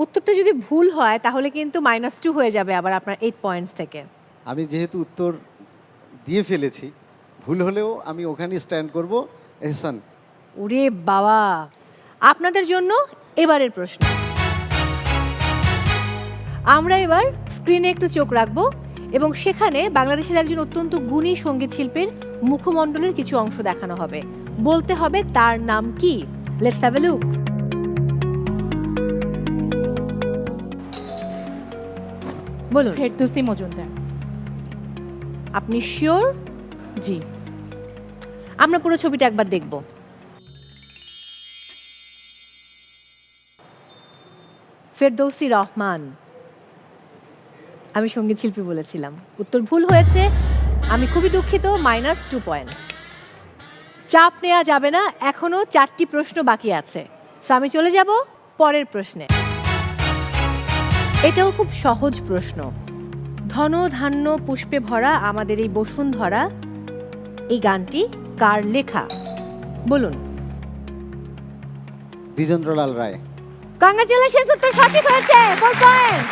উত্তরটা যদি ভুল হয় তাহলে কিন্তু মাইনাস টু হয়ে যাবে আবার আপনার এইট পয়েন্টস থেকে। আমি যেহেতু উত্তর দিয়ে ফেলেছি ভুল হলেও আমি ওখানে স্ট্যান্ড করব। এহসান। ওরে বাবা! আপনাদের জন্য এবারের প্রশ্ন। আমরা এবার স্ক্রিনে একটু চোখ রাখব এবং সেখানে বাংলাদেশের একজন অত্যন্ত গুণী সংগীত শিল্পীর মুখমণ্ডলের কিছু অংশ দেখানো হবে। বলতে হবে তার নাম কি? লেটস হ্যাভ এ লুক বলুন। ফেরদৌসি মজুমদার। আপনি শিওর জি। আমরা পুরো ছবিটা একবার দেখব। ফেরদৌসি রহমান। আমি সংগীত শিল্পী বলেছিলাম। উত্তর ভুল হয়েছে। আমি খুবই দুঃখিত। মাইনাস টু পয়েন্ট চাপ নেওয়া যাবে না। এখনও চারটি প্রশ্ন বাকি আছে। So আমি চলে যাব পরের প্রশ্নে। এটাও খুব সহজ প্রশ্ন। ধন ধান্য পুষ্পে ভরা আমাদের এই বসুন্ধরা এই গানটি কার লেখা? বলুন। দ্বিজেন্দ্রলাল রায়। কংগ্রেচুলেশনস উত্তর সঠিক হয়েছে ফোর পয়েন্ট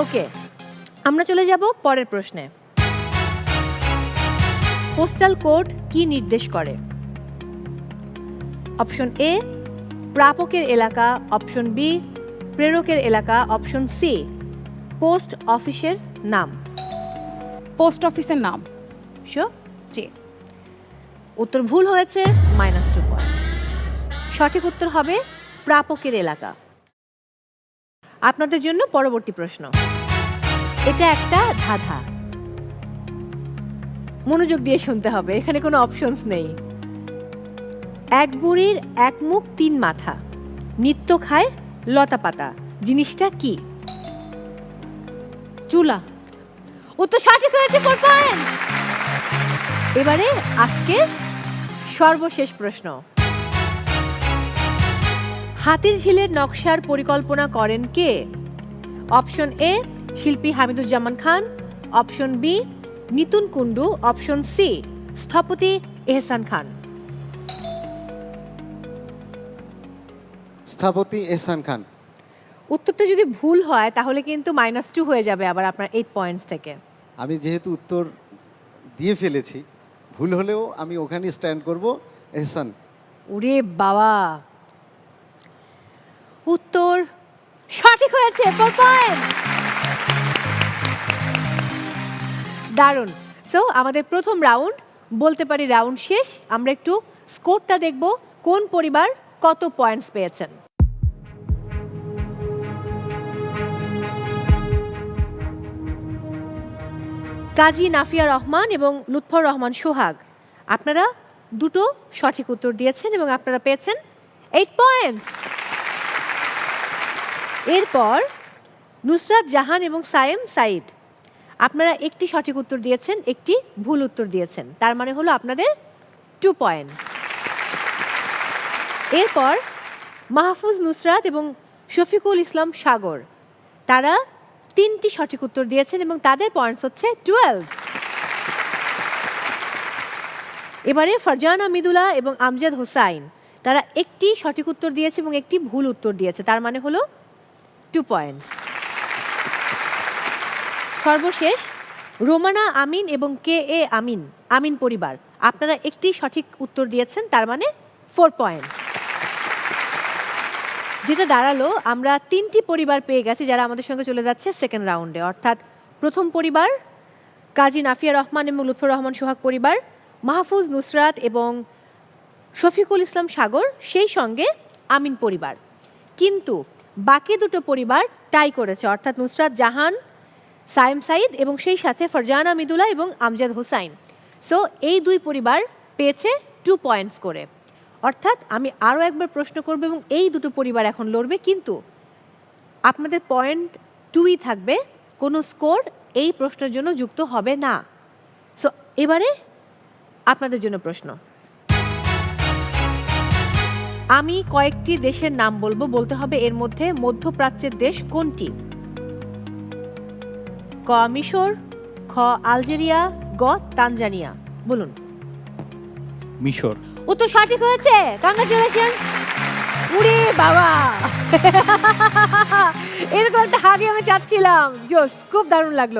ওকে আমরা চলে যাব পরের প্রশ্নে। পোস্টাল কোড কি নির্দেশ করে? অপশন এ প্রাপকের এলাকা। অপশন বি প্রেরকের এলাকা অপশন সি পোস্ট অফিসের নাম। পোস্ট অফিসের নাম। জি। উত্তর ভুল হয়েছে মাইনাস টু পয়েন্ট সঠিক উত্তর হবে প্রাপকের এলাকা। আপনাদের জন্য পরবর্তী প্রশ্ন। এটা একটা ধাঁধা। মনোযোগ দিয়ে শুনতে হবে এখানে কোনো অপশনস নেই। এক বুড়ির এক মুখ তিন মাথা। নিত্য খায় লতা পাতা। জিনিসটা কি? চুলা। উত্তর সঠিক হয়েছে এবারে আজকে সর্বশেষ প্রশ্ন। হাতির ঝিলের নকশার পরিকল্পনা করেন কে? অপশন এ, শিল্পী Hamiduzzaman Khan. Option B, Nitun Kundu option C, স্থপতি এহসান খান। স্থপতি এহসান খান। উত্তরটা যদি ভুল হয় তাহলে কিন্তু মাইনাস টু হয়ে যাবে আবার আপনার এইট পয়েন্টস থেকে। আমি যেহেতু উত্তর দিয়ে ফেলেছি ভুল হলেও আমি ওখানে স্ট্যান্ড করব। এহসান। ওরে বাবা! উত্তর সঠিক হয়েছে ফোর পয়েন্ট দারুণ। সো আমাদের প্রথম রাউন্ড বলতে পারি রাউন্ড শেষ। আমরা একটু স্কোরটা দেখব কোন পরিবার কত পয়েন্টস পেয়েছেন? কাজী নাফিয়া রহমান এবং লুৎফর রহমান সোহাগ, আপনারা দুটো সঠিক উত্তর দিয়েছেন এবং আপনারা পেয়েছেন এইট পয়েন্টস এরপর নুসরাত জাহান এবং সায়েম সাইদ আপনারা একটি সঠিক উত্তর দিয়েছেন, একটি ভুল উত্তর দিয়েছেন। তার মানে হলো আপনাদের টু পয়েন্টস এরপর মাহফুজ নুসরাত এবং শফিকুল ইসলাম সাগর। তারা তিনটি সঠিক উত্তর দিয়েছেন এবং তাদের পয়েন্টস হচ্ছে টুয়েলভ এবারে ফারজানা মিদুলা এবং আমজাদ হোসাইন, তারা একটি সঠিক উত্তর দিয়েছে এবং একটি ভুল উত্তর দিয়েছে। তার মানে হলো টু পয়েন্টস সর্বশেষ, রোমানা আমিন এবং কে এ আমিন আমিন পরিবার। আপনারা একটি সঠিক উত্তর দিয়েছেন, তার মানে ফোর পয়েন্টস যেটা দাঁড়াল, আমরা তিনটি পরিবার পেয়ে গেছি যারা আমাদের সঙ্গে চলে যাচ্ছে সেকেন্ড রাউন্ডে অর্থাৎ প্রথম পরিবার, কাজী নাফিয়া রহমান, এবং লুৎফর রহমান সোহাগ পরিবার, মাহফুজ নুসরাত এবং শফিকুল ইসলাম সাগর, সেই সঙ্গে আমিন পরিবার। কিন্তু বাকি দুটো পরিবার টাই করেছে, অর্থাৎ নুসরাত জাহান, সায়েম সাইদ এবং সেই সাথে ফরজানা মিদুলা এবং আমজাদ হোসাইন। সো এই দুই পরিবার পেয়েছে টু পয়েন্টস করে। অর্থাৎ আমি আরও একবার প্রশ্ন করব এবং এই দুটো পরিবার এখন লড়বে, কিন্তু আপনাদের পয়েন্ট টুই থাকবে, কোনো স্কোর এই প্রশ্নের জন্য যুক্ত হবে না। সো এবারে আপনাদের জন্য প্রশ্ন। আমি কয়েকটি দেশের নাম বলব, বলতে হবে এর মধ্যে মধ্যপ্রাচ্যের দেশ কোনটি? ক, মিশর, খ, আলজেরিয়া, গ, তানজানিয়া। বলুন। মিশর। উত্তর সঠিক হয়েছে। কংগ্রাচুলেশন উরে বাবা। এরকম একটা হাগি আমি চাচ্ছিলাম। জোস খুব দারুণ লাগল।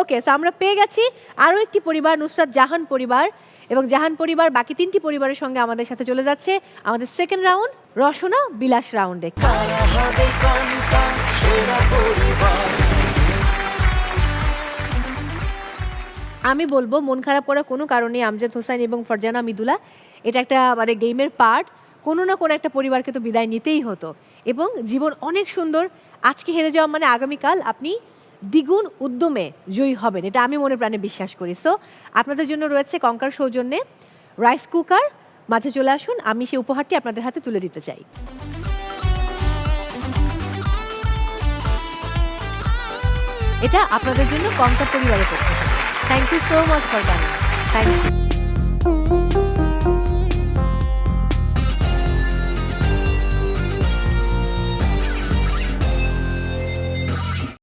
ওকে সো আমরা পেয়ে গেছি আরও একটি পরিবার নুসরাত জাহান পরিবার। এবং জাহান পরিবার বাকি তিনটি পরিবারের সঙ্গে আমাদের সাথে চলে যাচ্ছে। আমাদের সেকেন্ড রাউন্ড রসনা বিলাস রাউন্ডে আমি বলব, মন খারাপ করার কোনো কারণে আমজাদ হোসেন এবং ফরজানা মিদুলা। এটা একটা মানে গেমের পার্ট কোনো না কোনো একটা পরিবারকে তো বিদায় নিতেই হতো। এবং জীবন অনেক সুন্দর। আজকে হেরে যাওয়া মানে আগামীকাল আপনি দ্বিগুণ উদ্যমে জয়ী হবেন। এটা আমি মনে প্রাণে বিশ্বাস করি। সো আপনাদের জন্য রয়েছে কঙ্কার সৌজন্যে রাইস কুকার মাঝে চলে আসুন, আমি সেই উপহারটি আপনাদের হাতে তুলে দিতে চাই। এটা আপনাদের জন্য কঙ্কার পরিবারের পক্ষ Thank you so much for coming. Thank you.